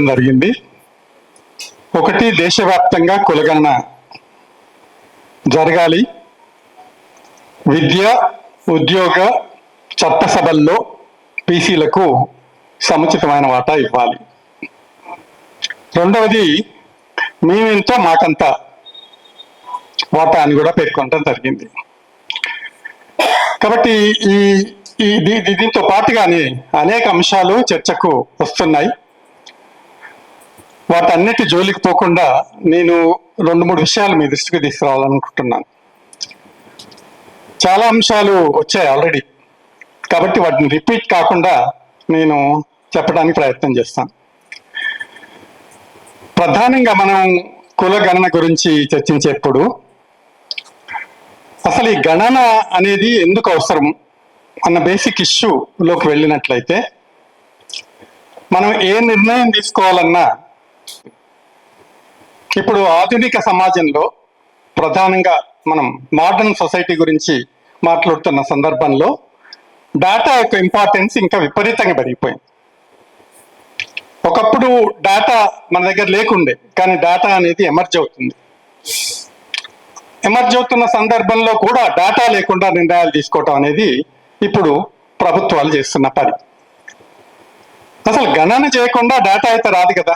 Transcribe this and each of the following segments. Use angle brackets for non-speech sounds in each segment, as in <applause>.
చేయడం జరిగింది. ఒకటి దేశవ్యాప్తంగా కులగణన జరగాలి. విద్య ఉద్యోగ చట్టసభల్లో పీసీలకు సముచితమైన వాటా ఇవ్వాలి. రెండవది మేమెంతో మాకంత వాటా అని కూడా పేర్కొనడం జరిగింది. కాబట్టి ఈ దీంతో పాటుగానే అనేక అంశాలు చర్చకు వస్తున్నాయి. వాటన్నిటి జోలికి పోకుండా నేను రెండు మూడు విషయాలు మీ దృష్టికి తీసుకురావాలనుకుంటున్నాను. చాలా అంశాలు వచ్చాయి ఆల్రెడీ కాబట్టి వాటిని రిపీట్ కాకుండా నేను చెప్పడానికి ప్రయత్నం చేస్తాను. ప్రధానంగా మనం కుల గణన గురించి చర్చించేప్పుడు అసలు ఈ గణన అనేది ఎందుకు అవసరం అన్న బేసిక్ ఇష్యూలోకి వెళ్ళినట్లయితే మనం ఏ నిర్ణయం తీసుకోవాలన్నా ఇప్పుడు ఆధునిక సమాజంలో ప్రధానంగా మనం మోడర్న్ సొసైటీ గురించి మాట్లాడుతున్న సందర్భంలో డేటా యొక్క ఇంపార్టెన్స్ ఇంకా విపరీతంగా పెరిగిపోయింది. ఒకప్పుడు డేటా మన దగ్గర లేకుండే కానీ డేటా అనేది ఎమర్జ్ అవుతుంది. ఎమర్జ్ అవుతున్న సందర్భంలో కూడా డేటా లేకుండా నిర్ణయాలు తీసుకోవటం అనేది ఇప్పుడు ప్రభుత్వాలు చేస్తున్న పని. అసలు గణన చేయకుండా డేటా అయితే రాదు కదా.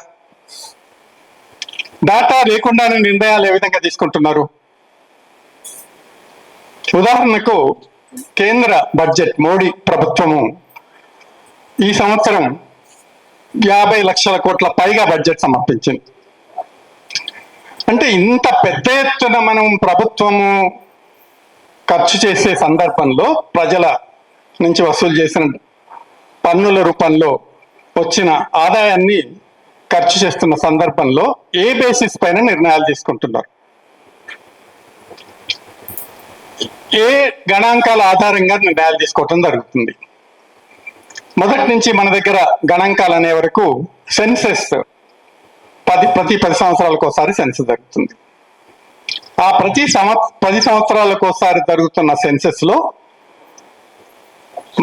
డేటా లేకుండానే నిర్ణయాలు ఏ విధంగా తీసుకుంటున్నారు? ఉదాహరణకు కేంద్ర బడ్జెట్ మోడీ ప్రభుత్వము. ఈ సంవత్సరం యాభై లక్షల కోట్ల పైగా బడ్జెట్ సమర్పించింది. అంటే ఇంత పెద్ద ఎత్తున మనం ప్రభుత్వము ఖర్చు చేసే సందర్భంలో ప్రజల నుంచి వసూలు చేసిన పన్నుల రూపంలో వచ్చిన ఆదాయాన్ని ఖర్చు చేస్తున్న సందర్భంలో ఏ బేసిస్ పైన నిర్ణయాలు తీసుకుంటున్నారు? ఏ గణాంకాల ఆధారంగా నిర్ణయాలు తీసుకోవటం జరుగుతుంది? మొదటి నుంచి మన దగ్గర గణాంకాలు అనే వరకు సెన్సెస్ పది ప్రతి పది సంవత్సరాలకు ఒకసారి సెన్సెస్ జరుగుతుంది. ఆ ప్రతి సంవ పది సంవత్సరాలకు ఒకసారి జరుగుతున్న సెన్సెస్లో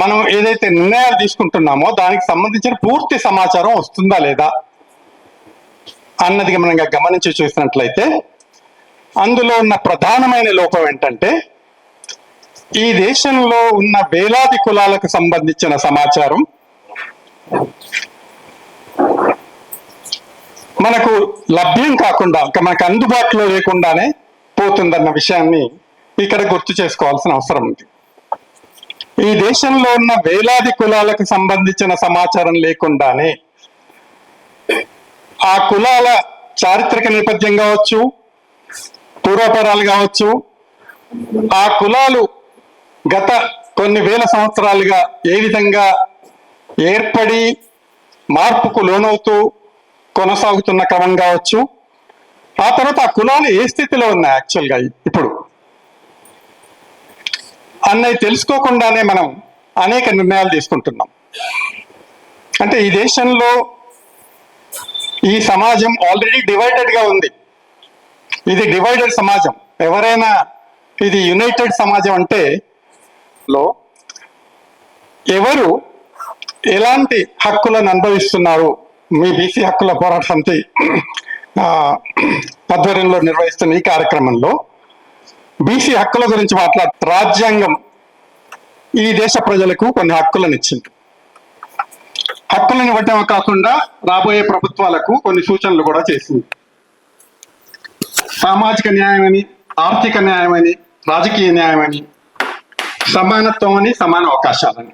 మనం ఏదైతే నిర్ణయాలు తీసుకుంటున్నామో దానికి సంబంధించిన పూర్తి సమాచారం వస్తుందా లేదా? అన్నది మనం గమనించి చూసినట్లయితే అందులో ఉన్న ప్రధానమైన లోపం ఏంటంటే ఈ దేశంలో ఉన్న వేలాది కులాలకు సంబంధించిన సమాచారం. మనకు లభ్యం కాకుండా మనకు అందుబాటులో లేకుండానే పోతుందన్న విషయాన్ని ఇక్కడ గుర్తు చేసుకోవాల్సిన అవసరం ఉంది. ఈ దేశంలో ఉన్న వేలాది కులాలకు సంబంధించిన సమాచారం లేకుండానే ఆ కులాల చారిత్రక నేపథ్యం కావచ్చు పూర్వపరాలు కావచ్చు ఆ కులాలు గత కొన్ని వేల సంవత్సరాలుగా ఏ విధంగా ఏర్పడి మార్పుకు లోనవుతూ కొనసాగుతున్న క్రమం కావచ్చు. ఆ తర్వాత ఆ కులాలు ఏ స్థితిలో ఉన్నాయి యాక్చువల్గా ఇప్పుడు? అన్నది తెలుసుకోకుండానే మనం అనేక నిర్ణయాలు తీసుకుంటున్నాం. అంటే ఈ దేశంలో ఈ సమాజం ఆల్రెడీ డివైడెడ్గా ఉంది. ఇది డివైడెడ్ సమాజం. ఎవరైనా ఇది యునైటెడ్ సమాజం అంటే లో ఎవరు ఎలాంటి హక్కులను అనుభవిస్తున్నారు? మీ బీసీ హక్కుల పోరాట సమితి ఆధ్వర్యంలో నిర్వహిస్తున్న ఈ కార్యక్రమంలో బీసీ హక్కుల గురించి మాట్లాడు రాజ్యాంగం ఈ దేశ ప్రజలకు కొన్ని హక్కులను ఇచ్చింది. హక్కులను ఇవ్వటమే కాకుండా రాబోయే ప్రభుత్వాలకు కొన్ని సూచనలు కూడా చేసింది. సామాజిక న్యాయమని ఆర్థిక న్యాయమని రాజకీయ న్యాయమని సమానత్వం అని సమాన అవకాశాలని.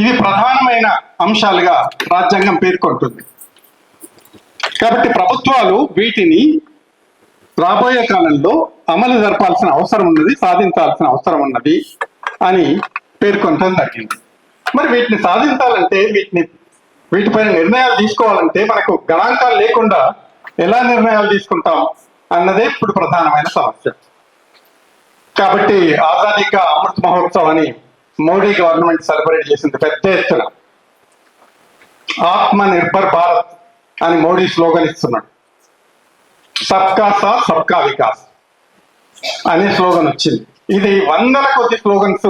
ఇవి ప్రధానమైన అంశాలుగా రాజ్యాంగం పేర్కొంటుంది. కాబట్టి ప్రభుత్వాలు వీటిని రాబోయే కాలంలో అమలు జరపాల్సిన అవసరం ఉన్నది సాధించాల్సిన అవసరం ఉన్నది అని పేర్కొనడం జరిగింది. మరి వీటిని సాధించాలంటే వీటిని వీటిపైన నిర్ణయాలు తీసుకోవాలంటే మనకు గణాంకాలు లేకుండా ఎలా నిర్ణయాలు తీసుకుంటాం అన్నదే ఇప్పుడు ప్రధానమైన సమస్య. కాబట్టి ఆజాదీ కా అమృత్ మహోత్సవ్ అని మోడీ గవర్నమెంట్ సెలబ్రేట్ చేసింది పెద్ద ఎత్తున. ఆత్మ నిర్భర్ భారత్ అని మోడీ స్లోగన్ ఇస్తున్నాడు. సబ్కా సాత్ సబ్కా వికాస్ అనే స్లోగన్ వచ్చింది. ఇది వందల కొద్ది స్లోగన్స్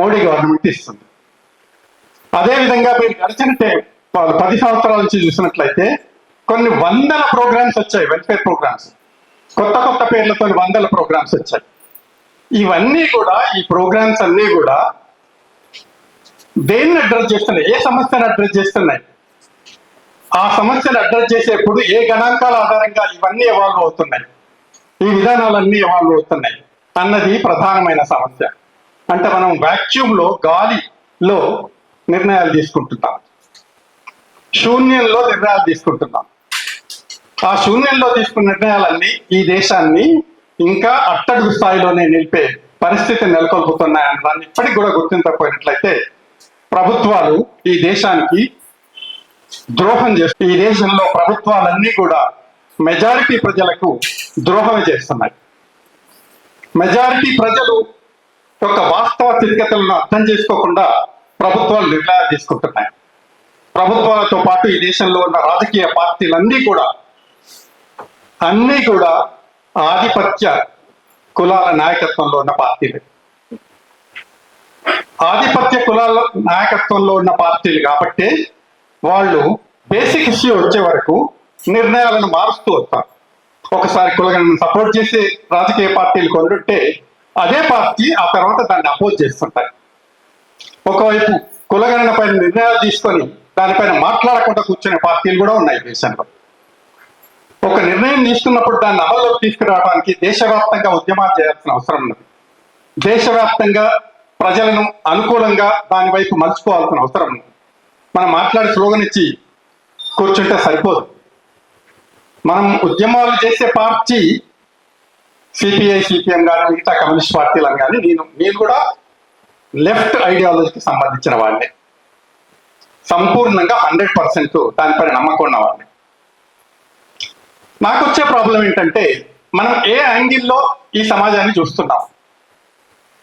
మోడీ గవర్నమెంట్ ఇస్తుంది. అదే విధంగా మీరు గడిచిన పది సంవత్సరాల నుంచి చూసినట్లయితే కొన్ని వందల ప్రోగ్రామ్స్ వచ్చాయి వెల్ఫేర్ ప్రోగ్రామ్స్. కొత్త కొత్త పేర్లతో వందల ప్రోగ్రామ్స్ వచ్చాయి. ఇవన్నీ కూడా ఈ ప్రోగ్రామ్స్ అన్నీ కూడా దేన్ని అడ్రస్ చేస్తున్నాయి? ఏ సమస్యను అడ్రస్ చేస్తున్నాయి? ఆ సమస్యను అడ్రస్ చేసేప్పుడు ఏ గణాంకాల ఆధారంగా ఇవన్నీ ఎవాల్వ్ అవుతున్నాయి? ఈ విధానాలన్నీ ఎవాల్వ్ అవుతున్నాయి. అన్నది ప్రధానమైన సమస్య. అంటే మనం వాక్యూమ్లో గాలిలో నిర్ణయాలు తీసుకుంటున్నాం. శూన్యంలో నిర్ణయాలు తీసుకుంటున్నాం. ఆ శూన్యంలో తీసుకున్న నిర్ణయాలన్నీ ఈ దేశాన్ని ఇంకా అట్టడుగు స్థాయిలోనే నిలిపే పరిస్థితి నెలకొల్పుతున్నాయని దాన్ని ఇప్పటికి కూడా గుర్తించకపోయినట్లయితే ప్రభుత్వాలు ఈ దేశానికి ద్రోహం చేస్తూ ఈ దేశంలో ప్రభుత్వాలన్నీ కూడా మెజారిటీ ప్రజలకు ద్రోహం చేస్తున్నాయి. మెజారిటీ ప్రజలు యొక్క వాస్తవ స్థితిగతులను అర్థం చేసుకోకుండా ప్రభుత్వాలు నిర్ణయాలు తీసుకుంటున్నాయి. ప్రభుత్వాలతో పాటు ఈ దేశంలో ఉన్న రాజకీయ పార్టీలన్నీ కూడా అన్నీ కూడా ఆధిపత్య కులాల నాయకత్వంలో ఉన్న పార్టీలు. ఆధిపత్య కులాల నాయకత్వంలో ఉన్న పార్టీలు కాబట్టి వాళ్ళు బేసిక్ ఇష్యూ వచ్చే వరకు నిర్ణయాలను మారుస్తూ వస్తారు. ఒకసారి కులగణను సపోర్ట్ చేసే రాజకీయ పార్టీలు కొంటుంటే అదే పార్టీ ఆ తర్వాత దాన్ని అపోజ్ చేస్తుంటాయి ఒకవైపు కులగణనపై నిర్ణయాలు తీసుకొని దానిపైన మాట్లాడకుండా కూర్చునే పార్టీలు కూడా ఉన్నాయి దేశంలో. ఒక నిర్ణయం తీసుకున్నప్పుడు దాన్ని అమల్లోకి తీసుకురావడానికి దేశవ్యాప్తంగా ఉద్యమాలు చేయాల్సిన అవసరం ఉన్నది. దేశవ్యాప్తంగా ప్రజలను అనుకూలంగా దాని వైపు మలుచుకోవాల్సిన అవసరం ఉంది మనం మాట్లాడి స్లోగన్ ఇచ్చి కూర్చుంటే సరిపోదు. మనం ఉద్యమాలు చేసే పార్టీ సిపిఐ సిపిఎం కానీ మిగతా కమ్యూనిస్ట్ పార్టీలను కానీ నేను నేను కూడా లెఫ్ట్ ఐడియాలజీకి సంబంధించిన వాళ్ళే. సంపూర్ణంగా హండ్రెడ్ పర్సెంట్ దానిపైన నమ్మకం ఉన్న నాకు వచ్చే ప్రాబ్లం ఏంటంటే మనం ఏ యాంగిల్లో ఈ సమాజాన్ని చూస్తున్నాం?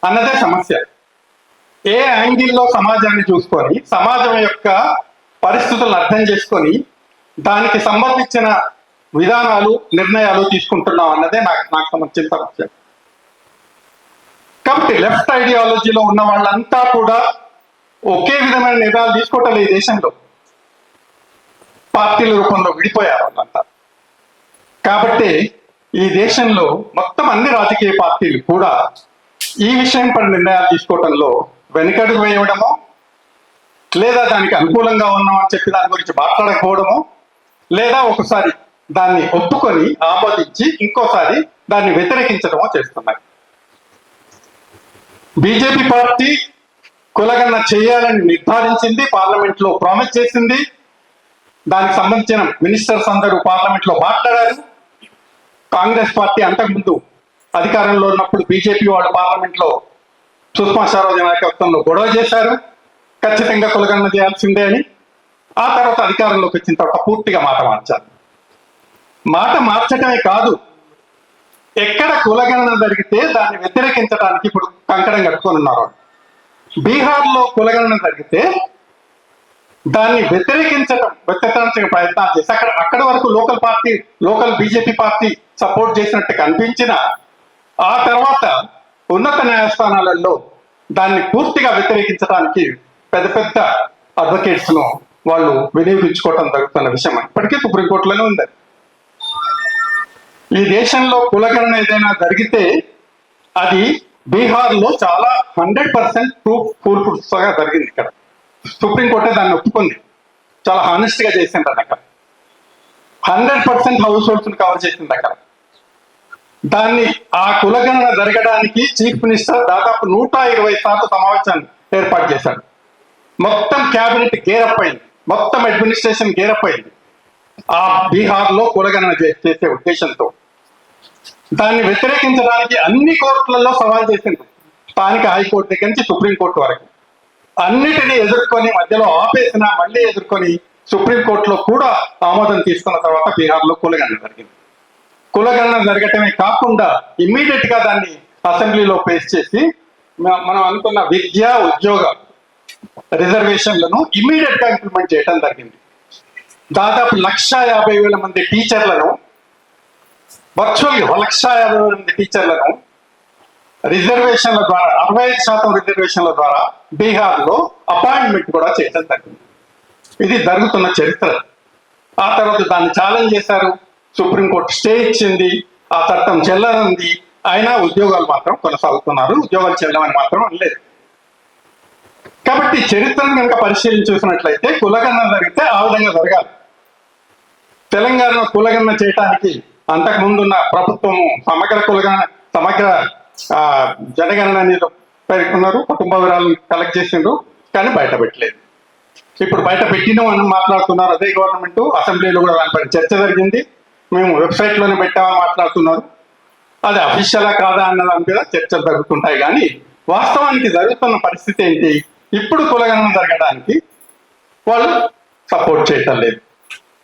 అన్నదే సమస్య. ఏ యాంగిల్లో సమాజాన్ని చూసుకొని సమాజం యొక్క పరిస్థితులను అర్థం చేసుకొని దానికి సంబంధించిన విధానాలు నిర్ణయాలు తీసుకుంటున్నాం అన్నదే నాకు నాకు సంబంధించిన సమస్య. కాబట్టి లెఫ్ట్ ఐడియాలజీలో ఉన్న వాళ్ళంతా కూడా ఒకే విధమైన నిర్ణయాలు తీసుకోవటం ఈ దేశంలో. పార్టీల రూపంలో విడిపోయారు వాళ్ళంతా. కాబట్టి ఈ దేశంలో మొత్తం అన్ని రాజకీయ పార్టీలు కూడా ఈ విషయంపై నిర్ణయాలు తీసుకోవటంలో వెనుకడుగు వేయడమో లేదా దానికి అనుకూలంగా ఉన్నామని చెప్పి దాని గురించి మాట్లాడకపోవడమో లేదా ఒకసారి దాన్ని ఒప్పుకొని ఆమోదించి ఇంకోసారి దాన్ని వ్యతిరేకించడమో చేస్తున్నాయి. బీజేపీ పార్టీ కులగన్న చేయాలని నిర్ధారించింది పార్లమెంట్లో ప్రామిస్ చేసింది. దానికి సంబంధించిన మినిస్టర్స్ అందరూ పార్లమెంట్లో మాట్లాడారు. కాంగ్రెస్ పార్టీ అంతకుముందు అధికారంలో ఉన్నప్పుడు బీజేపీ వాళ్ళు పార్లమెంట్లో సుష్మా స్వరాజ్ నాయకత్వంలో గొడవ చేశారు. ఖచ్చితంగా కులగణన చేయాల్సిందే అని. ఆ తర్వాత అధికారంలోకి వచ్చిన తర్వాత పూర్తిగా మాట మార్చారు. మాట మార్చడమే కాదు ఎక్కడ కులగణన జరిగితే దాన్ని వ్యతిరేకించడానికి ఇప్పుడు కంకణం కట్టుకొని ఉన్నారు. బీహార్లో కులగణన జరిగితే దాన్ని వ్యతిరేకించడం వ్యతిరేకించడానికి ప్రయత్నాలు చేసి అక్కడ అక్కడ వరకు local party local BJP party support చేసినట్టు కనిపించిన ఆ తర్వాత ఉన్నత న్యాయస్థానాలలో దాన్ని పూర్తిగా వ్యతిరేకించడానికి పెద్ద పెద్ద అడ్వకేట్స్ను వాళ్ళు వినియోగించుకోవటం జరుగుతున్న విషయం ఇప్పటికీ సుప్రీంకోర్టులోనే ఉంది ఈ దేశంలో కులగణన ఏదైనా జరిగితే అది బీహార్లో చాలా hundred percent proof full proof జరిగింది ఇక్కడ. సుప్రీంకోర్టే దాన్ని ఒప్పుకుంది. చాలా హానెస్ట్గా చేసింది అక్కడ. హండ్రెడ్ పర్సెంట్ హౌస్ హోల్డ్స్ని కవర్ చేసింది అక్కడ. దాన్ని ఆ కులగణన జరగడానికి చీఫ్ మినిస్టర్ దాదాపు నూట ఇరవై సార్లు సమావేశాన్ని ఏర్పాటు చేశాడు. మొత్తం క్యాబినెట్ గేరప్ అయింది. మొత్తం అడ్మినిస్ట్రేషన్ గేరప్ అయింది. ఆ బీహార్లో కులగణన చేసే ఉద్దేశంతో. దాన్ని వ్యతిరేకించడానికి అన్ని కోర్టులలో సవాల్ చేసింది. స్థానిక హైకోర్టు దగ్గర నుంచి సుప్రీంకోర్టు వరకు. అన్నిటినీ ఎదుర్కొని మధ్యలో ఆపేసిన మళ్ళీ ఎదుర్కొని సుప్రీంకోర్టులో కూడా ఆమోదం తీసుకున్న తర్వాత బీహార్లో కులగణన జరిగింది. కులగణన జరగటమే కాకుండా ఇమ్మీడియట్గా దాన్ని అసెంబ్లీలో పేస్ చేసి మనం అనుకున్న విద్య ఉద్యోగ రిజర్వేషన్లను ఇమ్మీడియట్గా ఇంప్లిమెంట్ చేయడం జరిగింది. దాదాపు లక్ష యాభై వేల మంది టీచర్లను వర్చువల్గా లక్ష యాభై వేల మంది టీచర్లను రిజర్వేషన్ల ద్వారా అరవై ఐదు శాతం రిజర్వేషన్ల ద్వారా బీహార్లో అపాయింట్మెంట్ కూడా చేయడం జరిగింది. ఇది జరుగుతున్న చరిత్ర. ఆ తర్వాత దాన్ని ఛాలెంజ్ చేశారు. సుప్రీంకోర్టు స్టే ఇచ్చింది. ఆ చట్టం చెల్లనుంది. అయినా ఉద్యోగాలు మాత్రం కొనసాగుతున్నారు. ఉద్యోగాలు చెల్లమని మాత్రం అనలేదు. కాబట్టి చరిత్రను కనుక పరిశీలించి చూసినట్లయితే కులగణన జరిగితే ఆ విధంగా జరగాలి. తెలంగాణలో కులగన్న చేయటానికి అంతకు ముందున్న ప్రభుత్వము సమగ్ర కులగణ సమగ్ర జనగణన అనేది పేర్కొన్నారు కుటుంబ వివరాలను కలెక్ట్ చేసిండ్రు కానీ బయట పెట్టలేదు. ఇప్పుడు బయట పెట్టినాం అని మాట్లాడుతున్నారు అదే గవర్నమెంట్. అసెంబ్లీలో కూడా దానిపై చర్చ జరిగింది. మేము వెబ్సైట్లోనే పెట్టామని మాట్లాడుతున్నారు. అది అఫీషియలా కాదా అన్న దాని మీద చర్చలు జరుగుతుంటాయి. కానీ వాస్తవానికి జరుగుతున్న పరిస్థితి ఏంటి? ఇప్పుడు కులగణన జరగడానికి వాళ్ళు సపోర్ట్ చేయటం లేదు.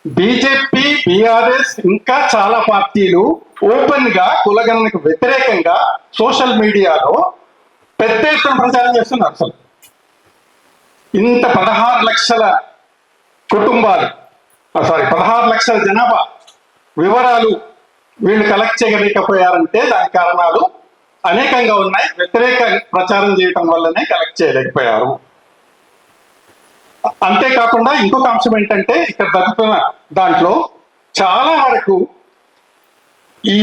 బీజేపీ బీఆర్ఎస్ ఇంకా చాలా పార్టీలు ఓపెన్గా కులగణనకు వ్యతిరేకంగా సోషల్ మీడియాలో పెద్ద ఎత్తున ప్రచారం చేస్తున్నారు అసలు. ఇంత పదహారు లక్షల కుటుంబాలు సారీ పదహారు లక్షల జనాభా వివరాలు వీళ్ళు కలెక్ట్ చేయలేకపోయారంటే దాని కారణాలు అనేకంగా ఉన్నాయి. వ్యతిరేక ప్రచారం చేయటం వల్లనే కలెక్ట్ చేయలేకపోయారు. అంతేకాకుండా ఇంకొక అంశం ఏంటంటే ఇక్కడ జరుగుతున్న దాంట్లో చాలా వరకు ఈ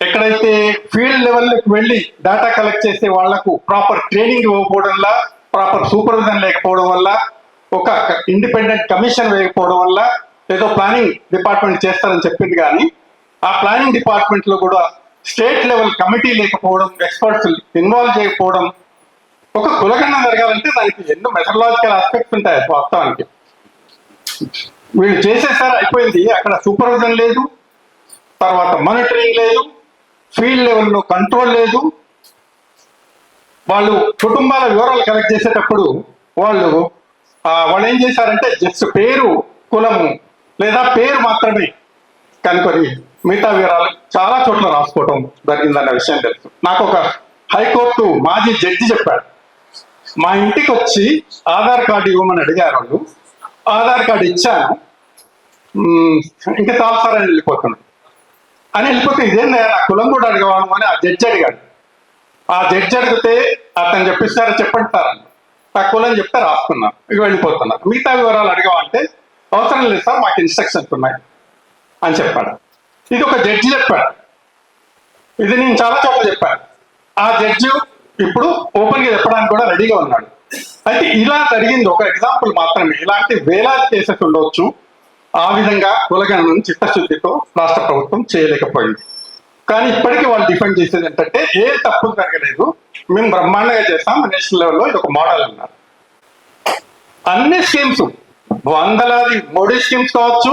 ఎక్కడైతే ఫీల్డ్ లెవెల్కి వెళ్ళి డేటా కలెక్ట్ చేసే వాళ్ళకు ప్రాపర్ ట్రైనింగ్ ఇవ్వకపోవడం వల్ల ప్రాపర్ సూపర్విజన్ లేకపోవడం వల్ల ఒక ఇండిపెండెంట్ కమిషన్ వేయకపోవడం వల్ల ఏదో ప్లానింగ్ డిపార్ట్మెంట్ చేస్తారని చెప్పింది కానీ ఆ ప్లానింగ్ డిపార్ట్మెంట్లో కూడా స్టేట్ లెవెల్ కమిటీ లేకపోవడం ఎక్స్పర్ట్స్ ఇన్వాల్వ్ చేయకపోవడం ఒక కులగణన జరగాలంటే దానికి ఎన్నో మెథడలాజికల్ ఆస్పెక్ట్స్ ఉంటాయి వాస్తవానికి. వీళ్ళు చేసేసారు అయిపోయింది. అక్కడ సూపర్విజన్ లేదు. తర్వాత మానిటరింగ్ లేదు. ఫీల్డ్ లెవెల్లో కంట్రోల్ లేదు. వాళ్ళు కుటుంబాల వివరాలు కలెక్ట్ చేసేటప్పుడు వాళ్ళు వాళ్ళు ఏం చేశారంటే జస్ట్ పేరు కులము లేదా పేరు మాత్రమే కనుకొని మిగతా వివరాలు చాలా చోట్ల రాసుకోవటం జరిగిందన్న విషయం తెలుసు. నాకు ఒక హైకోర్టు మాజీ జడ్జి చెప్పాడు. మా ఇంటికి వచ్చి ఆధార్ కార్డు ఇవ్వమని అడిగారు వాళ్ళు. ఆధార్ కార్డు ఇచ్చాను. ఇంకా చాలు అని వెళ్ళిపోతున్నాడు అని వెళ్ళిపోతే ఇదేందా నా కులం కూడా అడగవాను అని ఆ జడ్జి అడిగాడు. ఆ జడ్జి అడిగితే అతను చెప్పిస్తారా చెప్పండి సార్ అని. ఆ కులం చెప్తే రాసుకున్నాను ఇక వెళ్ళిపోతున్నారు మిగతా వివరాలు అడగమంటే అవసరం లేదు సార్ మాకు ఇన్స్ట్రక్షన్స్ ఉన్నాయి అని చెప్పాడు. ఇది ఒక జడ్జి చెప్పాడు. ఇది నేను చాలా చోట్ల చెప్పాను. ఆ జడ్జి ఇప్పుడు ఓపెన్గా చెప్పడానికి కూడా రెడీగా ఉన్నాడు. అయితే ఇలా జరిగింది. ఒక ఎగ్జాంపుల్ మాత్రమే. ఇలాంటి వేలాది కేసెస్ ఉండొచ్చు. ఆ విధంగా కులగణను చిత్తశుద్ధితో రాష్ట్ర ప్రభుత్వం చేయలేకపోయింది. కానీ ఇప్పటికీ వాళ్ళు డిఫెండ్ చేసేది ఏంటంటే ఏ తప్పు జరగలేదు. మేము బ్రహ్మాండంగా చేస్తాం. నేషనల్ లెవెల్లో ఇది ఒక మోడల్ అన్నారు. అన్ని స్కీమ్స్ వందలాది మోడీ స్కీమ్స్ కావచ్చు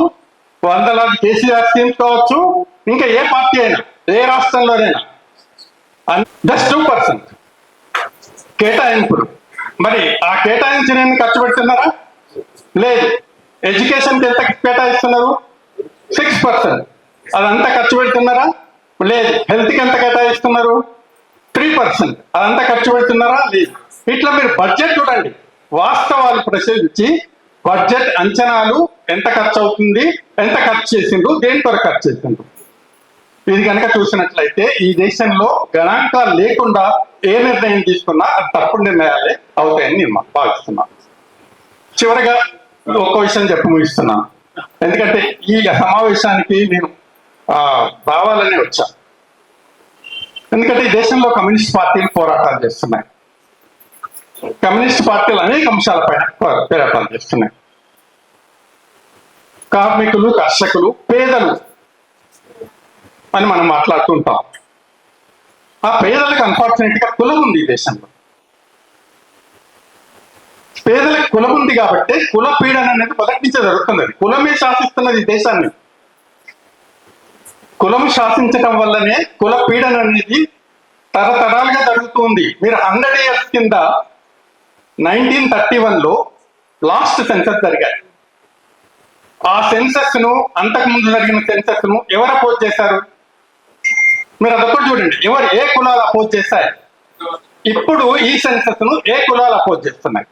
వందలాది కేసీఆర్ స్కీమ్స్ కావచ్చు ఇంకా ఏ పార్టీ అయినా ఏ రాష్ట్రంలోనైనా. జస్ట్ టూ పర్సెంట్ కేటాయింపులు మరి ఆ కేటాయించిన ఖర్చు పెడుతున్నారా? లేదు. ఎడ్యుకేషన్కి ఎంత కేటాయిస్తున్నారు? Six percent. అదంతా ఖర్చు పెడుతున్నారా? లేదు. హెల్త్కి ఎంత కేటాయిస్తున్నారు? Three percent. అదంతా ఖర్చు పెడుతున్నారా? లేదు. ఇట్లా మీరు బడ్జెట్ చూడండి. వాస్తవాలు పరిశీలించి బడ్జెట్ అంచనాలు ఎంత ఖర్చు అవుతుంది ఎంత ఖర్చు చేసిండ్రు దేని కొరకు ఖర్చు చేసిండ్రు. ఇది కనుక చూసినట్లయితే ఈ దేశంలో గణాంకాలు లేకుండా ఏ నిర్ణయం తీసుకున్నా అది తప్పుడు నిర్ణయాలే అవుతాయని నేను భావిస్తున్నాను చివరగా ఒక విషయం చెప్పి ముగిస్తున్నాను ఎందుకంటే ఈ సమావేశానికి నేను రావాలని వచ్చా. ఎందుకంటే ఈ దేశంలో కమ్యూనిస్ట్ పార్టీలు పోరాటాలు చేస్తున్నాయి. కమ్యూనిస్ట్ పార్టీలు అనేక అంశాలపైన పోరాటాలు చేస్తున్నాయి. కార్మికులు కర్షకులు పేదలు అని మనం మాట్లాడుతుంటాం ఆ పేదలకు అన్ఫార్చునేట్గా కులం ఉంది ఈ దేశంలో. పేదలకు కులం ఉంది కాబట్టి కుల పీడన అనేది మొదటి నుంచే కులమే శాసిస్తున్నది ఈ దేశాన్ని. కులం శాసించడం వల్లనే కుల పీడన అనేది తరతరాలుగా జరుగుతుంది. మీరు హండ్రెడ్ ఇయర్స్ కింద నైన్టీన్ థర్టీ వన్లో లాస్ట్ సెన్సస్ జరిగాయి. ఆ సెన్సస్ను అంతకు ముందు జరిగిన సెన్సస్ను ఎవరు అపోజ్ చేశారు? మీరు అదొకటి చూడండి. ఎవరు ఏ కులాలు అపోజ్ చేశారు? ఇప్పుడు ఈ సెన్సెస్ను ఏ కులాలు అపోజ్ చేస్తున్నాయి?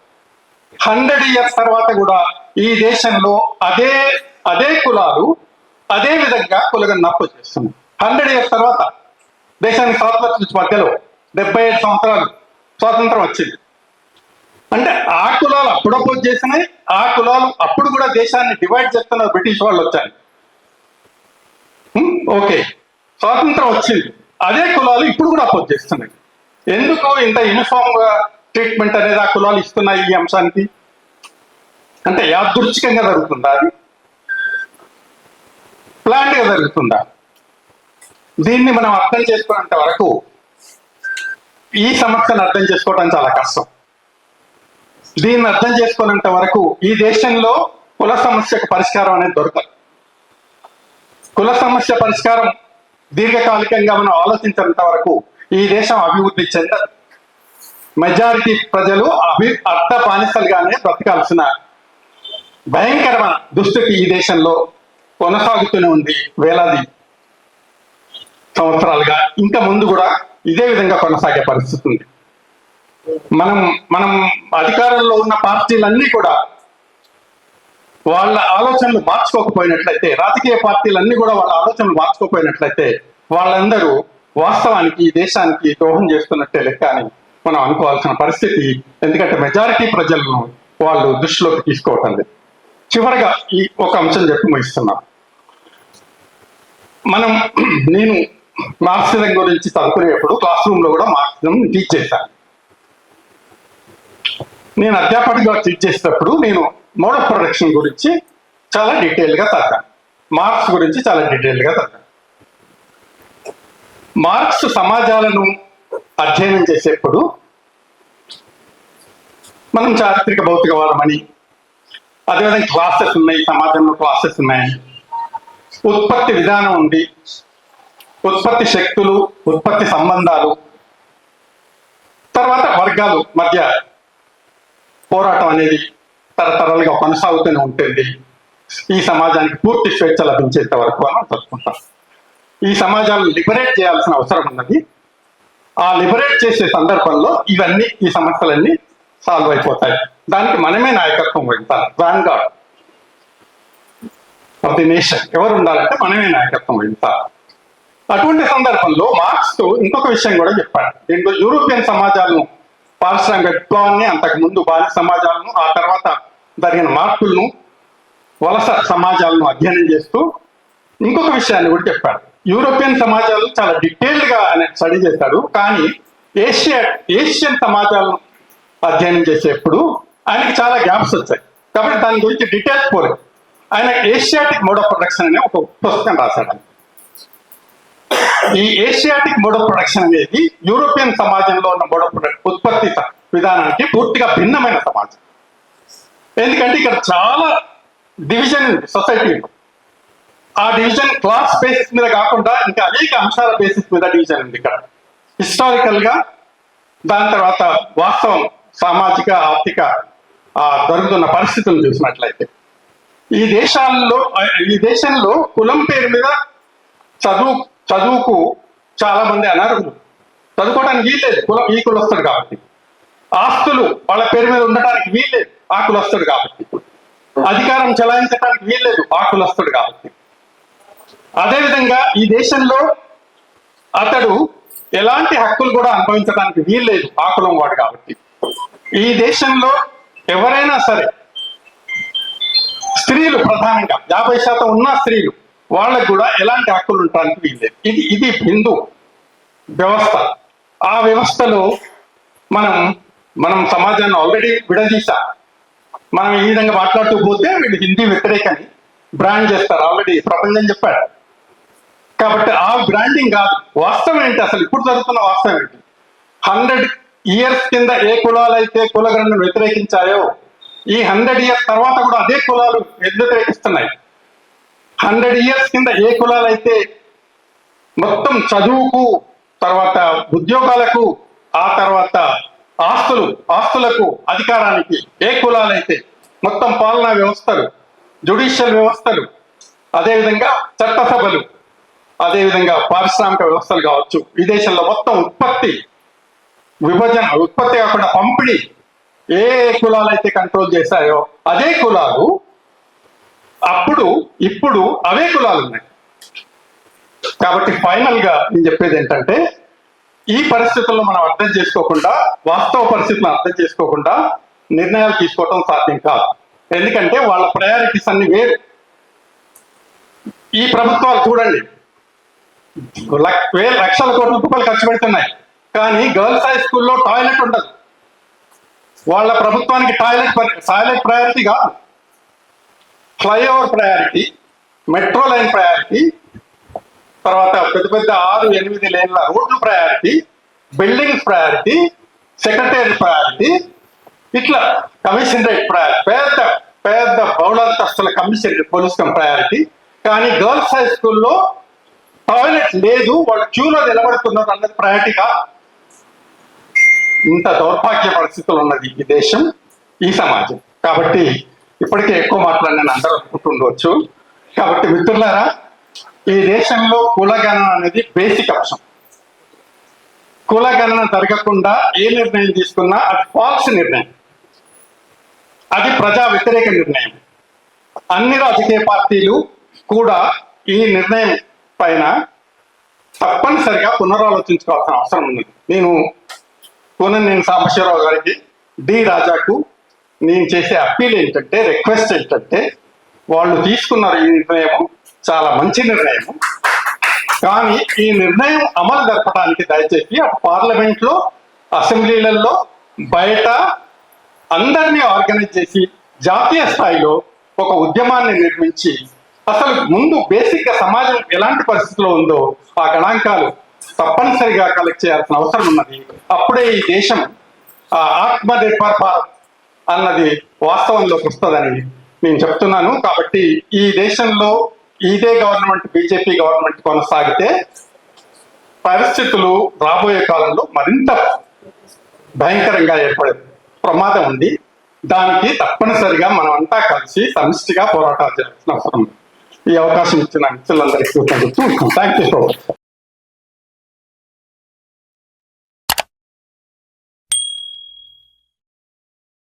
హండ్రెడ్ ఇయర్స్ తర్వాత కూడా ఈ దేశంలో అదే అదే కులాలు అదే విధంగా కులగన్న అపోజ్ చేస్తున్నాయి. హండ్రెడ్ ఇయర్స్ తర్వాత దేశానికి స్వాతంత్రం మధ్యలో డెబ్బై ఐదు సంవత్సరాలు స్వాతంత్రం వచ్చింది. అంటే ఆ కులాలు అప్పుడు అపోజ్ చేసినాయి ఆ కులాలు అప్పుడు కూడా దేశాన్ని డివైడ్ చేస్తున్నారు బ్రిటిష్ వాళ్ళు వచ్చారు. ఓకే. స్వాతంత్రం వచ్చింది. అదే కులాలు ఇప్పుడు కూడా అపోజ్ చేస్తున్నాయి. ఎందుకు ఇంత యూనిఫామ్గా ట్రీట్మెంట్ అనేది ఆ కులాలు ఇస్తున్నాయి ఈ అంశానికి? అంటే యాదృచ్ఛికంగా జరుగుతుందా అది? ప్లాంట్గా జరుగుతుందా? దీన్ని మనం అర్థం చేసుకున్నంత వరకు ఈ సమస్యను అర్థం చేసుకోవడం చాలా కష్టం. దీన్ని అర్థం చేసుకున్నంత వరకు ఈ దేశంలో కుల సమస్యకు పరిష్కారం అనేది దొరకదు. కుల సమస్య పరిష్కారం దీర్ఘకాలికంగా మనం ఆలోచించినంత వరకు ఈ దేశం అభివృద్ధి చెందదు. మెజారిటీ ప్రజలు అభి అర్థ బానిసలుగానే బ్రతకాల్సిన భయంకరమైన దుస్థితి ఈ దేశంలో కొనసాగుతూనే ఉంది వేలాది సంవత్సరాలుగా. ఇంకా ముందు కూడా ఇదే విధంగా కొనసాగే పరిస్థితి ఉంది. మనం మనం అధికారంలో ఉన్న పార్టీలన్నీ కూడా వాళ్ళ ఆలోచనలు మార్చుకోకపోయినట్లయితే రాజకీయ పార్టీలన్నీ కూడా వాళ్ళ ఆలోచనలు మార్చుకోకపోయినట్లయితే వాళ్ళందరూ వాస్తవానికి ఈ దేశానికి ద్రోహం చేస్తున్నట్టే లెక్క అని మనం అనుకోవాల్సిన పరిస్థితి. ఎందుకంటే మెజారిటీ ప్రజలను వాళ్ళు దృష్టిలోకి తీసుకోవటం లేదు. చివరగా ఈ ఒక అంశం చెప్పి ముగిస్తున్నా. మనం <clears throat> నేను మార్క్సిజం గురించి చదువుకునేప్పుడు క్లాస్ రూమ్లో కూడా మార్క్సిజం టీచ్ చేశాను. నేను అధ్యాపకుడిగా టీచ్ చేసేటప్పుడు నేను మోడ్ ఆఫ్ ప్రొడక్షన్ గురించి చాలా డీటెయిల్గా గా మార్క్స్ గురించి చాలా డీటెయిల్గా గా మార్క్స్ సమాజాలను అధ్యయనం చేసేప్పుడు మనం చారిత్రక భౌతికవాదమని అదేవిధంగా క్లాసెస్ ఉన్నాయి సమాజంలో క్లాసెస్ ఉన్నాయి. ఉత్పత్తి విధానం ఉంది. ఉత్పత్తి శక్తులు ఉత్పత్తి సంబంధాలు తర్వాత వర్గాలు మధ్య పోరాటం అనేది తరతరాలుగా కొనసాగుతూనే ఉంటుంది. ఈ సమాజానికి పూర్తి స్వేచ్ఛ లభించేంత వరకు అని తెలుసుకుంటాం ఈ సమాజాలను లిబరేట్ చేయాల్సిన అవసరం ఉన్నది. ఆ లిబరేట్ చేసే సందర్భంలో ఇవన్నీ ఈ సమస్యలన్నీ సాల్వ్ అయిపోతాయి. దానికి మనమే నాయకత్వం వహించాలి. Vanguard of the nation ఎవరు ఉండాలంటే మనమే నాయకత్వం వహించాలి. అటువంటి సందర్భంలో మార్క్స్ ఇంకొక విషయం కూడా చెప్పాడు దీంట్లో యూరోపియన్ సమాజాలను పారిశ్రామిక విప్లవాన్ని అంతకు ముందు సమాజాలను ఆ తర్వాత జరిగిన మార్పులను వలస సమాజాలను అధ్యయనం చేస్తూ ఇంకొక విషయాన్ని కూడా చెప్పాడు. యూరోపియన్ సమాజాలు చాలా డీటెయిల్డ్గా ఆయన స్టడీ చేశాడు. కానీ ఏషియా ఏషియన్ సమాజాలను అధ్యయనం చేసేప్పుడు ఆయనకి చాలా గ్యాప్స్ వచ్చాయి. కాబట్టి దాని గురించి డీటెయిల్స్ పోలేదు. ఆయన ఏషియాటిక్ మోడ్ ఆఫ్ ప్రొడక్షన్ అనే ఒక పుస్తకం రాశాడు. ఈ ఏషియాటిక్ మోడ్ ఆఫ్ ప్రొడక్షన్ అనేది యూరోపియన్ సమాజంలో ఉన్న మోడ్ ఆఫ్ ప్రొడక్ట్ ఉత్పత్తి విధానానికి పూర్తిగా భిన్నమైన సమాజం. ఎందుకంటే ఇక్కడ చాలా డివిజన్ సొసైటీ సొసైటీలో ఆ డివిజన్ క్లాస్ బేసిస్ మీద కాకుండా ఇంకా అనేక అంశాల బేసిస్ మీద డివిజన్ ఉంది ఇక్కడ. హిస్టారికల్గా దాని తర్వాత వాస్తవం సామాజిక ఆర్థిక జరుగుతున్న పరిస్థితులను చూసినట్లయితే. ఈ దేశాల్లో ఈ దేశంలో కులం పేరు మీద చదువు చదువుకు చాలా మంది అనర్హులు చదువుకోవడానికి వీల్లేదు. కులం ఈ కులస్తుడు కాబట్టి. ఆస్తులు వాళ్ళ పేరు మీద ఉండటానికి వీల్లేదు. ఆ కులస్తుడు కాబట్టి అధికారం చెలాయించడానికి వీల్లేదు ఆ కులస్తుడు కాబట్టి. అదేవిధంగా ఈ దేశంలో అతడు ఎలాంటి హక్కులు కూడా అనుభవించడానికి వీల్లేదు ఆ కులం వాడు కాబట్టి. ఈ దేశంలో ఎవరైనా సరే స్త్రీలు ప్రధానంగా యాభై శాతం ఉన్న స్త్రీలు వాళ్ళకు కూడా ఎలాంటి హక్కులు ఉండడానికి వీల్లేదు. ఇది ఇది హిందూ వ్యవస్థ. ఆ వ్యవస్థలో మనం మనం సమాజాన్ని ఆల్రెడీ విడదీసా మనం ఈ విధంగా మాట్లాడుతూ పోతే వీళ్ళు హిందీ వ్యతిరేకని బ్రాండ్ చేస్తారు. ఆల్రెడీ ప్రపంచం చెప్పాడు. కాబట్టి ఆ బ్రాండింగ్ కాదు. వాస్తవం ఏంటి అసలు? ఇప్పుడు జరుగుతున్న వాస్తవం ఏంటి? హండ్రెడ్ ఇయర్స్ కింద ఏ కులాలు అయితే కులగణను వ్యతిరేకించాయో ఈ హండ్రెడ్ ఇయర్స్ తర్వాత కూడా అదే కులాలు వ్యతిరేకిస్తున్నాయి. హండ్రెడ్ ఇయర్స్ కింద ఏ కులాలు అయితే మొత్తం చదువుకు తర్వాత ఉద్యోగాలకు ఆ తర్వాత ఆస్తులు ఆస్తులకు అధికారానికి ఏ కులాలైతే మొత్తం పాలనా వ్యవస్థలు జుడిషియల్ వ్యవస్థలు అదేవిధంగా చట్టసభలు అదేవిధంగా పారిశ్రామిక వ్యవస్థలు కావచ్చు ఈ దేశంలో మొత్తం ఉత్పత్తి విభజన ఉత్పత్తి కాకుండా పంపిణీ ఏ ఏ కులాలు అయితే కంట్రోల్ చేశాయో అదే కులాలు అప్పుడు ఇప్పుడు అవే కులాలు ఉన్నాయి. కాబట్టి ఫైనల్గా నేను చెప్పేది ఏంటంటే ఈ పరిస్థితుల్లో మనం అర్థం చేసుకోకుండా వాస్తవ పరిస్థితులను అర్థం చేసుకోకుండా నిర్ణయాలు తీసుకోవటం సాధ్యం కాదు. ఎందుకంటే వాళ్ళ ప్రయారిటీస్ అన్ని వేరు. ఈ ప్రభుత్వాలు చూడండి. వేల లక్షల కోట్ల రూపాయలు ఖర్చు పెడుతున్నాయి. కానీ గర్ల్స్ హై స్కూల్లో టాయిలెట్ ఉండదు. వాళ్ళ ప్రభుత్వానికి టాయిలెట్ టాయిలెట్ ప్రయారిటీ కాదు. Flyover priority metro line priority తర్వాత పెద్ద పెద్ద ఆరు ఎనిమిది లేన్ల రోడ్లు priority buildings priority secretary priority ఇట్లా కమిషనరేట్ ప్రయారిటీ పెద్ద పెద్ద బౌళంతస్తుల కమిషనరేట్ పోలీసుకం ప్రయారిటీ. కానీ గర్ల్స్ హై స్కూల్లో టాయిలెట్ లేదు వాళ్ళు క్యూలో నిలబడుతున్నారు అన్నది ప్రయారిటీ కాదు ఇంత దౌర్భాగ్య పరిస్థితులు ఉన్నది ఈ దేశం ఈ సమాజం. కాబట్టి ఇప్పటికే ఎక్కువ మాట్లాడిన అందరూ అనుకుంటుండవచ్చు కాబట్టి మిత్రులారా ఈ దేశంలో కులగణన అనేది బేసిక్ అంశం కులగణన జరగకుండా ఏ నిర్ణయం తీసుకున్నా అది ఫాల్స్ నిర్ణయం. అది ప్రజా వ్యతిరేక నిర్ణయం. అన్ని రాజకీయ పార్టీలు కూడా ఈ నిర్ణయం పైన తప్పనిసరిగా పునరాలోచించుకోవాల్సిన అవసరం ఉంది. నేను నేను సాంబశివరావు గారికి డి రాజాకు నేను చేసే అప్పీల్ ఏంటంటే రిక్వెస్ట్ ఏంటంటే వాళ్ళు తీసుకున్నారు ఈ నిర్ణయం చాలా మంచి నిర్ణయం కానీ ఈ నిర్ణయం అమలు జరపడానికి దయచేసి అటు పార్లమెంట్లో అసెంబ్లీలలో బయట అందరినీ ఆర్గనైజ్ చేసి జాతీయ స్థాయిలో ఒక ఉద్యమాన్ని నిర్మించి అసలు ముందు బేసిక్గా సమాజం ఎలాంటి పరిస్థితిలో ఉందో ఆ గణాంకాలు తప్పనిసరిగా కలెక్ట్ చేయాల్సిన అవసరం ఉన్నది. అప్పుడే ఈ దేశం ఆ ఆత్మనిర్భర్ భారత్ అన్నది వాస్తవంలోకి వస్తుందని నేను చెప్తున్నాను. కాబట్టి ఈ దేశంలో ఇదే గవర్నమెంట్ బీజేపీ గవర్నమెంట్ కొనసాగితే పరిస్థితులు రాబోయే కాలంలో మరింత భయంకరంగా ఏర్పడే ప్రమాదం ఉంది. దానికి తప్పనిసరిగా మనం అంతా కలిసి సమిష్టిగా పోరాటాలు చేయాల్సిన అవసరం ఉంది. ఈ అవకాశం ఇచ్చిన మిత్రులందరికీ థ్యాంక్ యూ సో మచ్